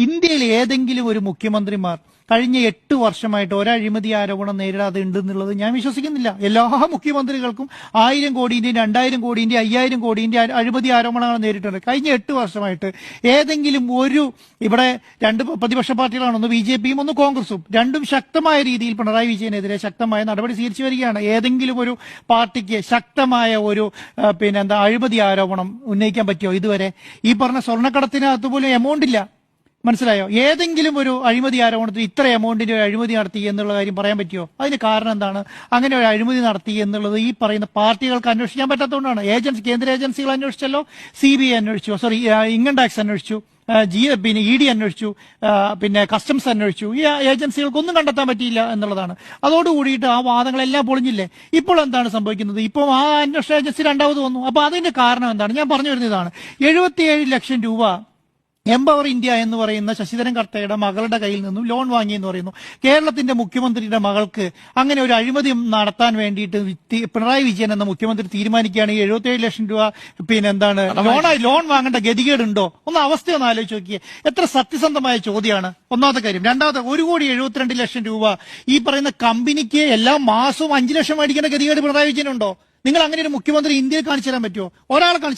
ഇന്ത്യയിൽ ഏതെങ്കിലും ഒരു മുഖ്യമന്ത്രിമാർ കഴിഞ്ഞ എട്ട് വർഷമായിട്ട് ഒരഴിമതി ആരോപണം നേരിടാതെ ഉണ്ടെന്നുള്ളത് ഞാൻ വിശ്വസിക്കുന്നില്ല. എല്ലാ മുഖ്യമന്ത്രികൾക്കും ആയിരം കോടിന്റെ രണ്ടായിരം കോടിന്റെ അയ്യായിരം കോടിന്റെ അ- അഴിമതി ആരോപണങ്ങൾ നേരിട്ടുണ്ട്. കഴിഞ്ഞ എട്ട് വർഷമായിട്ട് ഏതെങ്കിലും ഒരു ഇവിടെ രണ്ട് പ്രതിപക്ഷ പാർട്ടികളാണ് ഒന്ന് ബി ജെ പിയും ഒന്ന് കോൺഗ്രസും. രണ്ടും ശക്തമായ രീതിയിൽ പിണറായി വിജയനെതിരെ ശക്തമായ നടപടി സ്വീകരിച്ചു വരികയാണ്. ഏതെങ്കിലും ഒരു പാർട്ടിക്ക് ശക്തമായ ഒരു പിന്നെ എന്താ അഴിമതി ആരോപണം ഉന്നയിക്കാൻ പറ്റുമോ ഇതുവരെ ഈ പറഞ്ഞ സ്വർണക്കടത്തിനകത്ത് പോലും എമൗണ്ട് ഇല്ല. മനസ്സിലായോ? ഏതെങ്കിലും ഒരു അഴിമതി ആരോപണത്തിൽ ഇത്ര എമൗണ്ടിന്റെ ഒരു അഴിമതി നടത്തി എന്നുള്ള കാര്യം പറയാൻ പറ്റുമോ അതിന് കാരണം എന്താണ്? അങ്ങനെ ഒരു അഴിമതി നടത്തി എന്നുള്ളത് ഈ പറയുന്ന പാർട്ടികൾക്ക് അന്വേഷിക്കാൻ പറ്റാത്തതുകൊണ്ടാണ്. ഏജൻസി കേന്ദ്ര ഏജൻസികൾ അന്വേഷിച്ചല്ലോ സി ബി ഐ അന്വേഷിച്ചു സോറി ഇൻകം ടാക്സ് അന്വേഷിച്ചു ജി പിന്നെ ഇ ഡി അന്വേഷിച്ചു പിന്നെ കസ്റ്റംസ് അന്വേഷിച്ചു. ഈ ഏജൻസികൾക്കൊന്നും കണ്ടെത്താൻ പറ്റിയില്ല എന്നുള്ളതാണ്. അതോടുകൂടിയിട്ട് ആ വാദങ്ങളെല്ലാം പൊളിഞ്ഞില്ലേ? ഇപ്പോൾ എന്താണ് സംഭവിക്കുന്നത്? ഇപ്പോൾ ആ അന്വേഷണ ഏജൻസി രണ്ടാമത് വന്നു. അപ്പൊ അതിന്റെ കാരണം എന്താണ്? ഞാൻ പറഞ്ഞു വരുന്നതാണ്. എഴുപത്തിയേഴ് ലക്ഷം രൂപ എംപവർ ഇന്ത്യ എന്ന് പറയുന്ന ശശിധരൻ കർത്തയുടെ മകളുടെ കയ്യിൽ നിന്നും ലോൺ വാങ്ങിയെന്ന് പറയുന്നു. കേരളത്തിന്റെ മുഖ്യമന്ത്രിയുടെ മകൾക്ക് അങ്ങനെ ഒരു അഴിമതി നടത്താൻ വേണ്ടിയിട്ട് പിണറായി വിജയൻ എന്ന മുഖ്യമന്ത്രി തീരുമാനിക്കുകയാണെങ്കിൽ എഴുപത്തിയേഴ് ലക്ഷം രൂപ പിന്നെ എന്താണ് ലോണായി ലോൺ വാങ്ങേണ്ട ഗതികേടുണ്ടോ? ഒന്ന് അവസ്ഥ ഒന്ന് ആലോചിച്ച് നോക്കിയേ. എത്ര സത്യസന്ധമായ ചോദ്യമാണ്. ഒന്നാമത്തെ കാര്യം. രണ്ടാമത്തെ ഒരു കോടി എഴുപത്തിരണ്ട് ലക്ഷം രൂപ ഈ പറയുന്ന കമ്പനിക്ക് എല്ലാ മാസവും അഞ്ചു ലക്ഷം മേടിക്കേണ്ട ഗതികേട് പിണറായി വിജയനുണ്ടോ? നിങ്ങൾ അങ്ങനെ ഒരു മുഖ്യമന്ത്രി ഇന്ത്യയിൽ കാണിച്ചു തരാൻ പറ്റുമോ? ഒരാളെ കാണിച്ചു